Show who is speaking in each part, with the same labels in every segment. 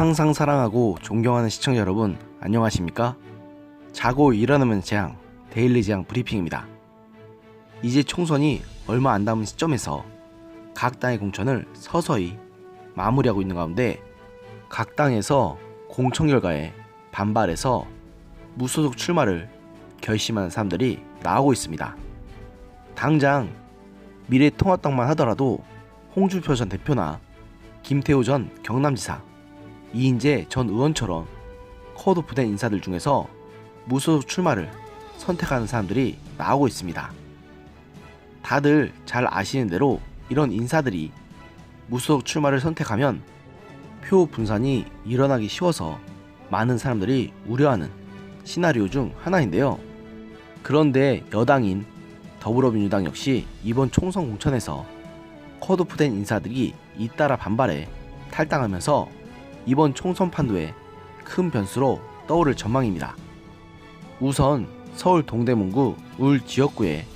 Speaker 1: 항상 사랑하고 존경하는 시청자 여러분 안녕하십니까? 자고 일어나면 재앙 데일리 재앙 브리핑입니다. 이제 총선이 얼마 안 남은 시점에서 각 당의 공천을 서서히 마무리하고 있는 가운데 각 당에서 공천 결과에 반발해서 무소속 출마를 결심하는 사람들이 나오고 있습니다. 당장 미래통합당만 하더라도 홍준표 전 대표나 김태우 전 경남지사, 이인재 전 의원처럼 컷오프된 인사들 중에서 무소속 출마를 선택하는 사람들이 나오고 있습니다. 다들 잘 아시는 대로 이런 인사들이 무소속 출마를 선택하면 표 분산이 일어나기 쉬워서 많은 사람들이 우려하는 시나리오 중 하나인데요. 그런데 여당인 더불어민주당 역시 이번 총선 공천에서 컷오프된 인사들이 잇따라 반발해 탈당하면서 이번 총선 판도에 큰 변수로 떠오를 전망입니다. 우선 서울 동대문구 울 지역구의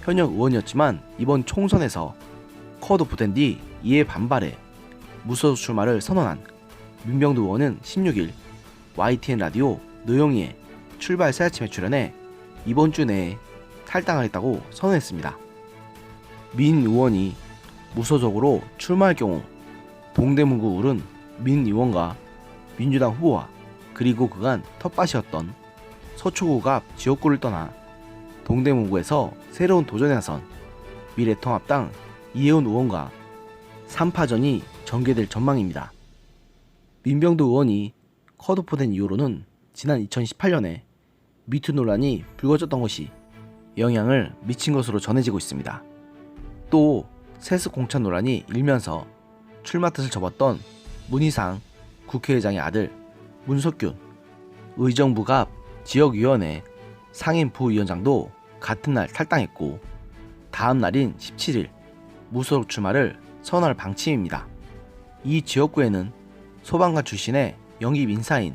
Speaker 1: 현역 의원이었지만 이번 총선에서 컷오프된 뒤 이에 반발해 무소속 출마를 선언한 민병두 의원은 16일 YTN 라디오 노영희의 출발 새 아침에 출연해 이번 주 내에 탈당하겠다고 선언했습니다. 민 의원이 무소속으로 출마할 경우 동대문구 울은 민 의원과 민주당 후보와 그리고 그간 텃밭이었던 서초구 앞 지역구를 떠나 동대문구에서 새로운 도전에 나선 미래통합당 이혜훈 의원과 3파전이 전개될 전망입니다. 민병도 의원이 컷오프된 이후로는 지난 2018년에 미투 논란이 불거졌던 것이 영향을 미친 것으로 전해지고 있습니다. 또 세습 공천 논란이 일면서 출마 뜻을 접었던 문희상 국회의장의 아들 문석균 의정부갑 지역위원회 상임 부위원장도 같은 날 탈당했고 다음 날인 17일 무소속 출마를 선언할 방침입니다. 이 지역구에는 소방관 출신의 영입 인사인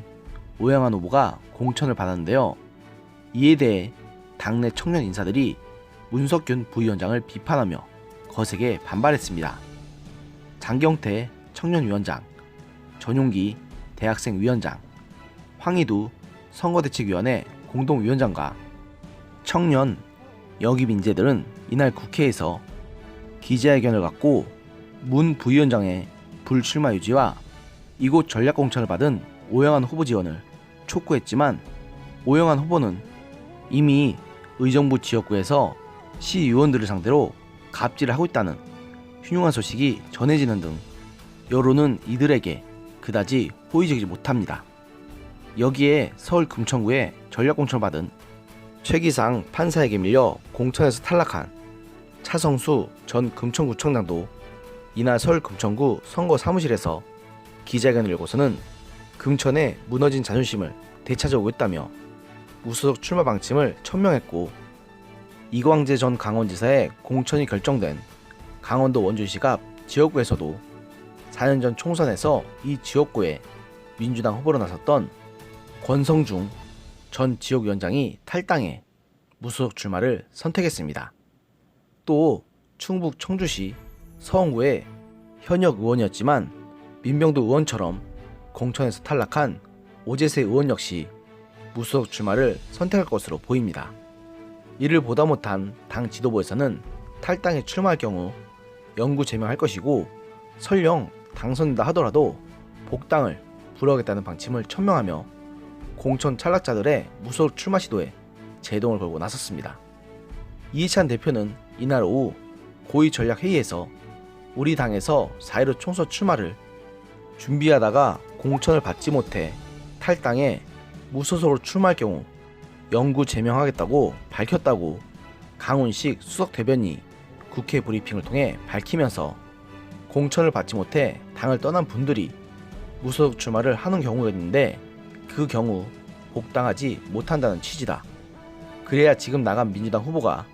Speaker 1: 오영환 후보가 공천을 받았는데요. 이에 대해 당내 청년 인사들이 문석균 부위원장을 비판하며 거세게 반발했습니다. 장경태 청년위원장, 전용기 대학생 위원장, 황희두 선거대책위원회 공동위원장과 청년 여기 인재들은 이날 국회에서 기자회견을 갖고 문 부위원장의 불출마 유지와 이곳 전략공천을 받은 오영환 후보 지원을 촉구했지만 오영환 후보는 이미 의정부 지역구에서 시의원들을 상대로 갑질을 하고 있다는 흉흉한 소식이 전해지는 등 여론은 이들에게 그다지 호의적이지 못합니다. 여기에 서울 금천구에 전략공천을 받은 최기상 판사에게 밀려 공천에서 탈락한 차성수 전 금천구청장도 이날 서울 금천구 선거 사무실에서 기자회견을 열고서는 금천의 무너진 자존심을 되찾아오겠다며 무소속 출마 방침을 천명했고 이광재 전 강원지사의 공천이 결정된 강원도 원주시 앞 지역구에서도 4년 전 총선에서 이 지역구에 민주당 후보로 나섰던 권성중 전 지역위원장이 탈당해 무소속 출마를 선택했습니다. 또 충북 청주시 서원구의 현역 의원이었지만 민병도 의원처럼 공천에서 탈락한 오재세 의원 역시 무소속 출마를 선택할 것으로 보입니다. 이를 보다 못한 당 지도부에서는 탈당에 출마할 경우 영구 제명할 것이고 설령 당선된다 하더라도 복당을 불허하겠다는 방침을 천명하며 공천 탈락자들의 무소속 출마 시도에 제동을 걸고 나섰습니다. 이해찬 대표는 이날 오후 고위 전략 회의에서 우리 당에서 4.15 총선 출마를 준비하다가 공천을 받지 못해 탈당해 무소속으로 출마할 경우 영구 제명하겠다고 밝혔다고 강훈식 수석 대변인이 국회 브리핑을 통해 밝히면서 공천을 받지 못해 당을 떠난 분들이 무소속 출마를 하는 경우가 있는데 그 경우 복당하지 못한다는 취지다. 그래야 지금 나간 민주당 후보가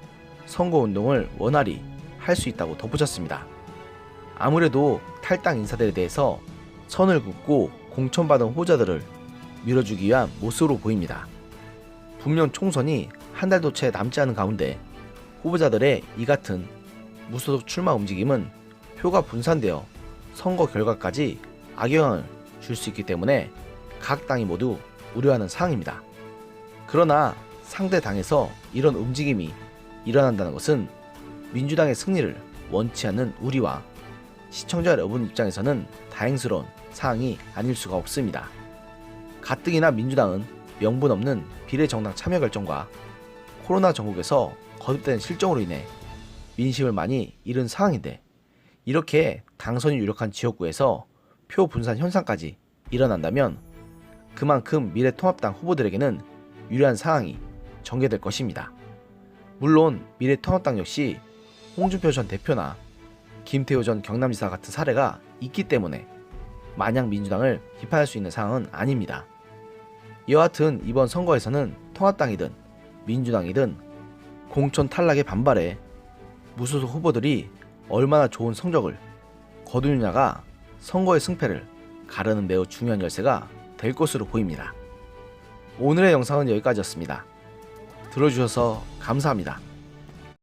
Speaker 1: 선거운동을 원활히 할 수 있다고 덧붙였습니다. 아무래도 탈당 인사들에 대해서 선을 긋고 공천받은 후보자들을 밀어주기 위한 모습으로 보입니다. 분명 총선이 한 달도 채 남지 않은 가운데 후보자들의 이 같은 무소속 출마 움직임은 표가 분산되어 선거 결과까지 악영향을 줄 수 있기 때문에 각 당이 모두 우려하는 사항입니다. 그러나 상대 당에서 이런 움직임이 일어난다는 것은 민주당의 승리를 원치 않는 우리와 시청자 여러분 입장에서는 다행스러운 사항이 아닐 수가 없습니다. 가뜩이나 민주당은 명분 없는 비례정당 참여 결정과 코로나 전국에서 거듭된 실정으로 인해 민심을 많이 잃은 상황인데 이렇게 당선이 유력한 지역구에서 표 분산 현상까지 일어난다면 그만큼 미래통합당 후보들에게는 유리한 상황이 전개될 것입니다. 물론 미래통합당 역시 홍준표 전 대표나 김태호 전 경남지사 같은 사례가 있기 때문에 마냥 민주당을 비판할 수 있는 상황은 아닙니다. 여하튼 이번 선거에서는 통합당이든 민주당이든 공천 탈락에 반발해 무소속 후보들이 얼마나 좋은 성적을 거두느냐가 선거의 승패를 가르는 매우 중요한 열쇠가 될 것으로 보입니다. 오늘의 영상은 여기까지였습니다. 들어주셔서 감사합니다.